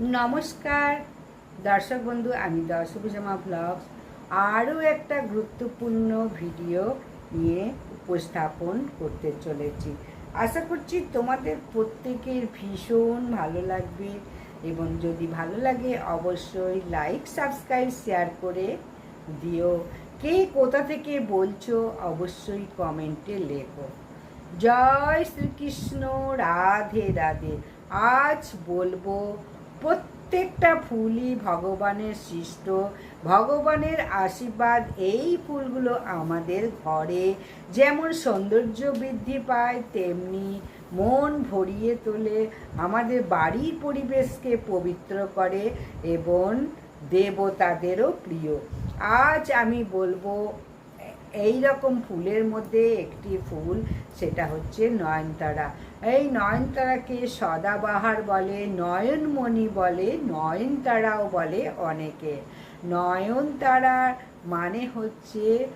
নমস্কার, দর্শক বন্ধু, আমি দর্শকুজামা ব্লগস। আরও একটা গুরুত্বপূর্ণ ভিডিও নিয়ে উপস্থাপন করতে চলেছি। আশা করছি তোমাদের প্রত্যেকের ভীষণ ভালো লাগবে এবং যদি ভালো লাগে, অবশ্যই লাইক, সাবস্ক্রাইব, শেয়ার করে দিও। কে কোথা থেকে বলছো, অবশ্যই কমেন্টে লেখো। জয় শ্রীকৃষ্ণ, রাধে রাধে। আজ বলব প্রত্যেকটা ফুলই ভগবানের সৃষ্ট। ভগবানের আশীর্বাদ এই ফুলগুলো আমাদের ঘরে। যেমন সৌন্দর্য বৃদ্ধি পায়, তেমনি মন ভরিয়ে তোলে, আমাদের বাড়ির পরিবেশকে পবিত্র করে এবং দেবতাদেরও প্রিয়। আজ আমি বলব, এই রকম ফুলের মধ্যে একটি ফুল, সেটা হচ্ছে নয়নতারা। এই নয়নতারাকে সদাবাহার বলে, নয়নমণি বলে, নয়নতারাও বলে অনেকে। নয়নতারা মানে হচ্ছে,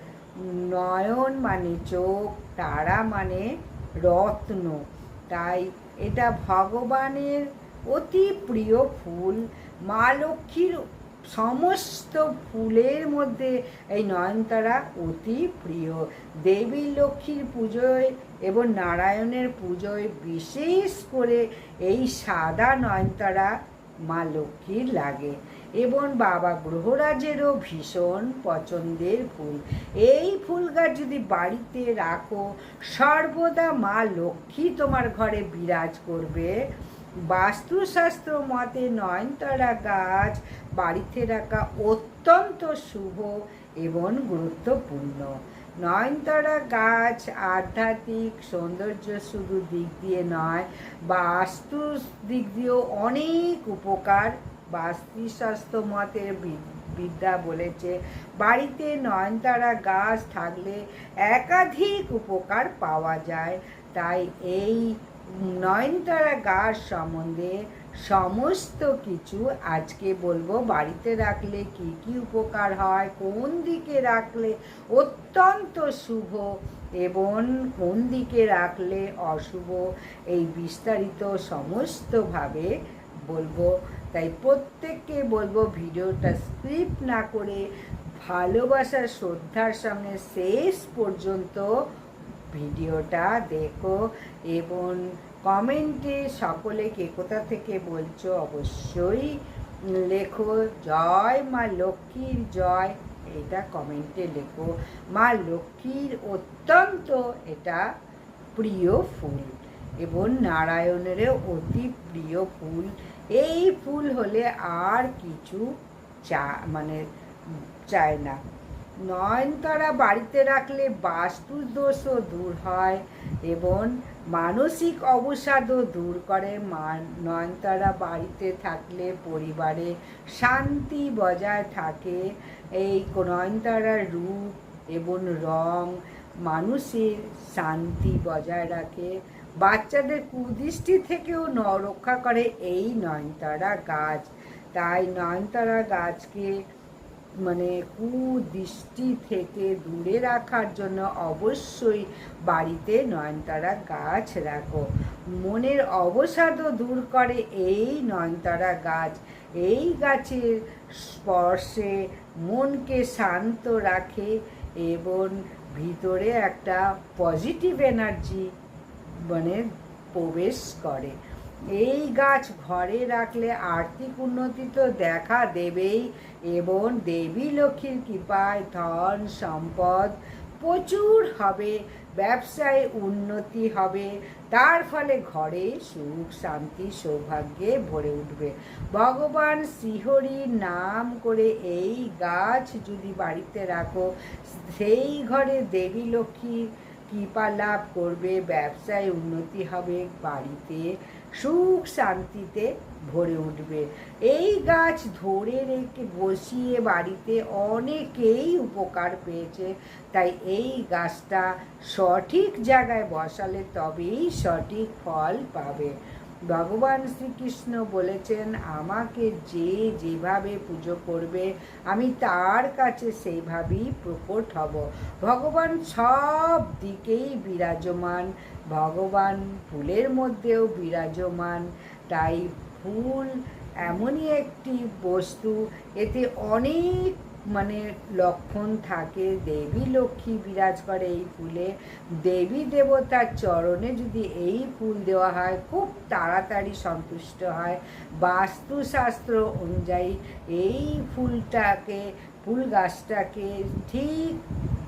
নয়ন মানে চোখ, তারা মানে রত্ন। তাই এটা ভগবানের অতি প্রিয় ফুল। মা লক্ষ্মীর সমস্ত ফুলের মধ্যে এই নয়নতারা অতি প্রিয়। দেবী লক্ষ্মীর পুজোয় এবং নারায়ণের পুজোয় বিশেষ করে এই সাদা নয়নতারা মা লক্ষ্মীর লাগে এবং বাবা গ্রহরাজেরও ভীষণ পছন্দের ফুল। এই ফুল গাছ যদি বাড়িতে রাখো, সর্বদা মা লক্ষ্মী তোমার ঘরে বিরাজ করবে। বাস্তুশাস্ত্র মতে নয়নতারা গাছ বাড়িতে রাখা অত্যন্ত শুভ এবং গুরুত্বপূর্ণ। নয়নতারা গাছ আধ্যাত্মিক সৌন্দর্য শুধু দিক দিয়ে নয়, বাস্তু দিক দিয়েও অনেক উপকার। বাস্তুশাস্ত্র মতের বিদ্যা বলেছে, বাড়িতে নয়নতারা গাছ থাকলে একাধিক উপকার পাওয়া যায়। তাই এই নয়নতারা গাছ সম্বন্ধে সমস্ত কিছু আজকে বলব। বাড়িতে রাখলে কি কি উপকার হয়, কোন দিকে রাখলে অত্যন্ত শুভ এবং কোন দিকে রাখলে অশুভ, এই বিস্তারিত সমস্তভাবে বলব। তাই প্রত্যেককে বলব, ভিডিওটা স্ক্রিপ্ট না করে ভালোবাসার শ্রদ্ধার সঙ্গে শেষ পর্যন্ত ভিডিওটা দেখো এবং কমেন্টে সকলে কে কোথা থেকে বলছো অবশ্যই লেখো। জয় মা লক্ষ্মীর জয়, এটা কমেন্টে লেখো। মা লক্ষ্মীর অত্যন্ত এটা প্রিয় ফুল এবং নারায়ণেরও অতি প্রিয় ফুল। এই ফুল হলে আর কিছু চা মানে চায় না। নয়নতারা বাড়িতে রাখলে বাস্তু দোষও দূর হয় এবং মানসিক অবসাদও দূর করে নয়নতারা বাড়িতে থাকলে পরিবারে শান্তি বজায় থাকে। এই নয়নতারার রূপ এবং রং মানুষের শান্তি বজায় রাখে। বাচ্চাদের কুদৃষ্টি থেকেও ন রক্ষা করে এই নয়নতারা গাছ। তাই নয়নতারা গাছকে মানে কুদৃষ্টি থেকে দূরে রাখার জন্য অবশ্যই বাড়িতে নয়নতারা গাছ রাখো। মনের অবসাদও দূর করে এই নয়নতারা গাছ। এই গাছের স্পর্শে মনকে শান্ত রাখে এবং ভিতরে একটা পজিটিভ এনার্জি মানে প্রবেশ করে। এই গাছ ঘরে রাখলে আর্থিক উন্নতি তো দেখা দেবেই, এবং দেবী লক্ষ্মীর কৃপায় ধন সম্পদ প্রচুর হবে, ব্যবসায় উন্নতি হবে, তার ফলে ঘরে সুখ, শান্তি, সৌভাগ্যে ভরে উঠবে। ভগবান শ্রীহরির নাম করে এই গাছ যদি বাড়িতে রাখো, সেই ঘরে দেবী লক্ষ্মীর কৃপা লাভ করবে, ব্যবসায় উন্নতি হবে, বাড়িতে সুখ শান্তিতে ভরে উঠবে। এই গাছ ধরে রেখে বসিয়ে বাড়িতে অনেকেই উপকার পেয়েছে। তাই এই গাছটা সঠিক জায়গায় বসালে তবেই সঠিক ফল পাবে। ভগবান শ্রীকৃষ্ণ বলেছেন, আমাকে যে যেভাবে পুজো করবে, আমি তার কাছে সেইভাবেই প্রকট হব। ভগবান সব দিকেই বিরাজমান, ভগবান ফুলের মধ্যেও বিরাজমান। তাই ফুল এমনই একটি বস্তু, এতে অনেক মানে লক্ষণ থাকে, দেবী লক্ষ্মী বিরাজ করে এই ফুলে। দেবী দেবতার চরণে যদি এই ফুল দেওয়া হয়, খুব তাড়াতাড়ি সন্তুষ্ট হয়। বাস্তুশাস্ত্র অনুযায়ী এই ফুলটাকে, ফুল গাছটাকে ঠিক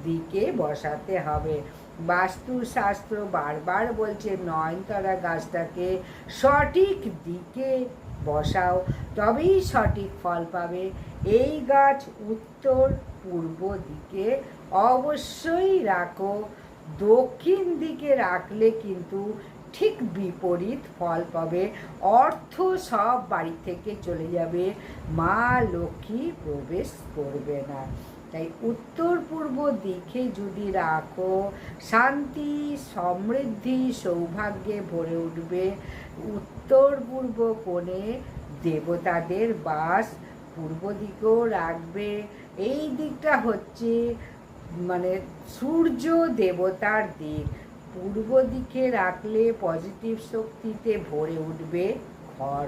দিকে বসাতে হবে। বাস্তুশাস্ত্র বারবার বলছে, নয়নতারা গাছটাকে সঠিক দিকে বসাও, তবেই সঠিক ফল পাবে। এই গাছ উত্তর পূর্ব দিকে অবশ্যই রাখো। দক্ষিণ দিকে রাখলে কিন্তু ঠিক বিপরীত ফল পাবে। অর্থ সব বাড়ি থেকে চলে যাবে। মা লক্ষ্মী প্রবেশ করবে না। তাই উত্তর পূর্ব দিকে যদি রাখো, শান্তি, সমৃদ্ধি, সৌভাগ্যে ভরে উঠবে। উত্তর পূর্ব কোণে দেবতাদের বাস পূর্ব দিকেও রাখবে। এই দিকটা হচ্ছে মানে সূর্য দেবতার দিক। পূর্ব দিকে রাখলে পজিটিভ শক্তিতে ভরে উঠবে ঘর।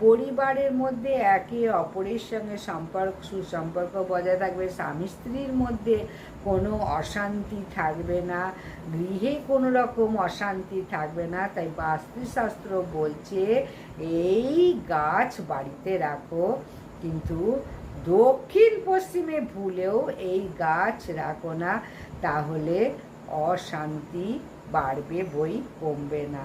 পরিবারের মধ্যে একে অপরের সঙ্গে সম্পর্ক, সুসম্পর্ক বজায় থাকবে। স্বামী স্ত্রীর মধ্যে কোনো অশান্তি থাকবে না। গৃহে কোনো রকম অশান্তি থাকবে না। তাই বাস্তুশাস্ত্র বলছে, এই গাছ বাড়িতে রাখো, কিন্তু দক্ষিণ পশ্চিমে ভুলেও এই গাছ রাখো না। তাহলে অশান্তি বাড়বে বই কমবে না।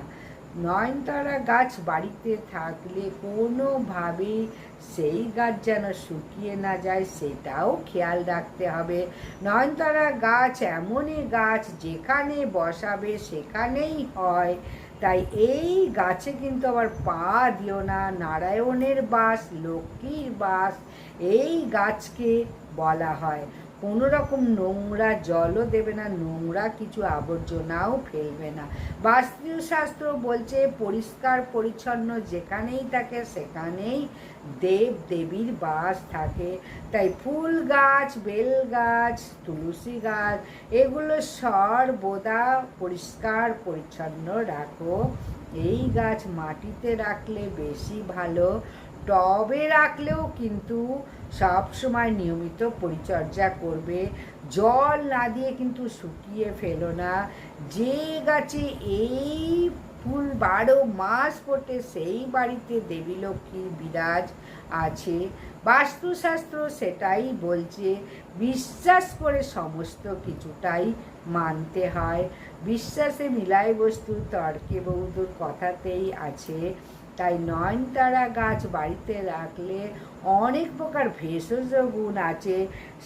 নয়নতারা গাছ বাড়িতে থাকলে কোনোভাবেই সেই গাছ যেন শুকিয়ে না যায়, সেটাও খেয়াল রাখতে হবে। নয়নতারা গাছ এমনই গাছ যেখানে বসাবে সেখানেই হয়। তাই এই গাছে কিন্তু আবার পা দিও না, নারায়ণের বাস, লক্ষ্মীর বাস, এই গাছকে বলা হয়। কোনো রকম নোংরা জলও দেবে না, নোংরা কিছু আবর্জনাও ফেলবে না। বাস্তুশাস্ত্র বলছে পরিষ্কার, পরিচ্ছন্ন যেখানেই থাকে সেখানেই দেব দেবীর বাস থাকে। তাই ফুল গাছ, বেল গাছ, তুলসী গাছ, এগুলো সর্বদা পরিষ্কার, পরিচ্ছন্ন রাখো। এই গাছ মাটিতে রাখলে বেশি ভালো, টবে রাখলেও কিন্তু সব সময় নিয়মিত পরিচর্যা করবে। জল না দিয়ে কিন্তু শুকিয়ে ফেলো না। যে গাছে এই ফুল বারো মাস ফোটে, সেই বাড়িতে দেবী লক্ষ্মী বিরাজ আছে। বাস্তুশাস্ত্র সেটাই বলছে। বিশ্বাস করে সমস্ত কিছুটাই মানতে হয়। বিশ্বাসে মিলাই বস্তু, তর্কে বৌদ্ধর কথাতেই আছে। তাই নয়নতারা গাছ বাড়িতে রাখলে অনেক প্রকার ভেষজ গুণ আছে।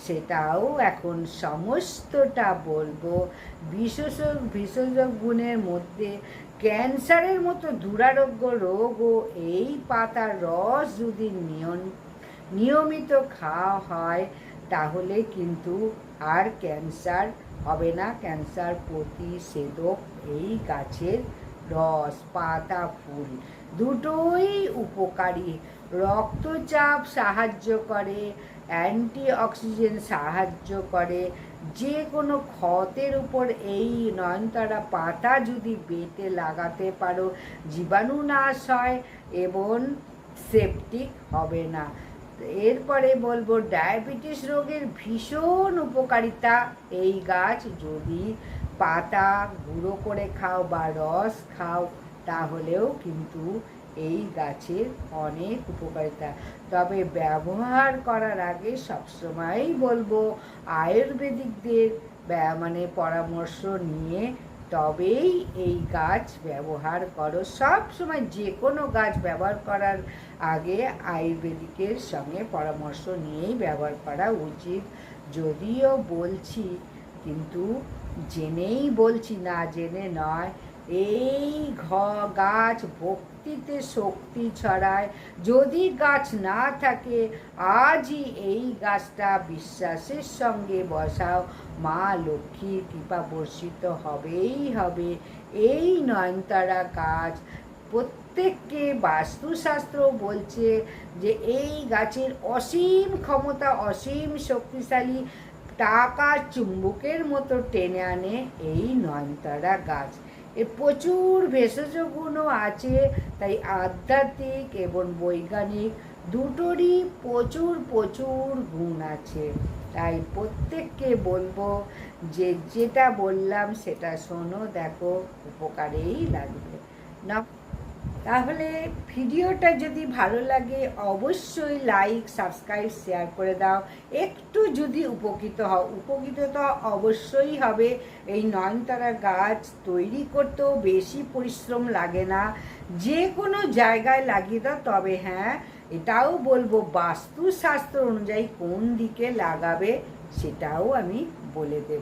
সেটাও এখন সমস্তটা বলব। বিশেষ, ভেষজ গুণের মধ্যে ক্যান্সারের মতো দুরারোগ্য রোগও এই পাতার রস যদি নিয়মিত খাওয়া হয়, তাহলে কিন্তু আর ক্যান্সার হবে না। ক্যান্সার প্রতিষেধক এই গাছের রস, পাতা, ফুল। দুটোই উপকারী। রক্তচাপ সাহায্য করে অ্যান্টি অক্সিজেন সাহায্য করে। যে কোনো ক্ষতের উপর এই নয়নতারা পাতা যদি বেটে লাগাতে পারো, জীবাণু নাশ হয় এবং সেপটিক হবে না। এরপরে বলব, ডায়াবেটিস রোগের ভীষণ উপকারিতা। এই গাছ যদি পাতা গুঁড়ো করে খাও বা রস খাও তাহলেও কিন্তু এই গাছের অনেক উপকারিতা। তবে ব্যবহার করার আগে সবসময়ই বলব, আয়ুর্বেদিকদের মানে পরামর্শ নিয়ে তবেই এই গাছ ব্যবহার করো। সব সময় যে কোনো গাছ ব্যবহার করার আগে আয়ুর্বেদিকের সঙ্গে পরামর্শ নিয়েই ব্যবহার করা উচিত। যদিও বলছি, কিন্তু জেনেই বলছি, না জেনে নয় এই ঘ গাছ ভক্তিতে শক্তি ছড়ায়। যদি গাছ না থাকে, আজই এই গাছটা বিশ্বাসের সঙ্গে বসাও। মা লক্ষ্মীর কৃপা বর্ষিত হবেই হবে। এই নয়নতারা গাছ। প্রত্যেককে বাস্তুশাস্ত্র বলছে যে এই গাছের অসীম ক্ষমতা, অসীম শক্তিশালী টাকা চুম্বকের মতো টেনে আনে এই নয়নতারা গাছ। এ প্রচুর ভেষজ গুণও আছে, তাই আধ্যাত্মিক এবং বৈজ্ঞানিক দুটোরই প্রচুর প্রচুর গুণ আছে। তাই প্রত্যেককে বলব যে যেটা বললাম সেটা শোনো, দেখো, উপকারেই লাগবে। না তাহলে ভিডিওটা যদি ভালো লাগে, অবশ্যই লাইক সাবস্ক্রাইব শেয়ার করে দাও। একটু যদি উপকৃত হও, উপকৃত তো অবশ্যই হবে। এই নয়নতারা গাছ তৈরি করতেও বেশি পরিশ্রম লাগে না। যে কোনো জায়গায় লাগিয়ে দাও, তবে হ্যাঁ এটাও বলব, বাস্তুশাস্ত্র অনুযায়ী কোন দিকে লাগাবে, সেটাও আমি বলে দেব।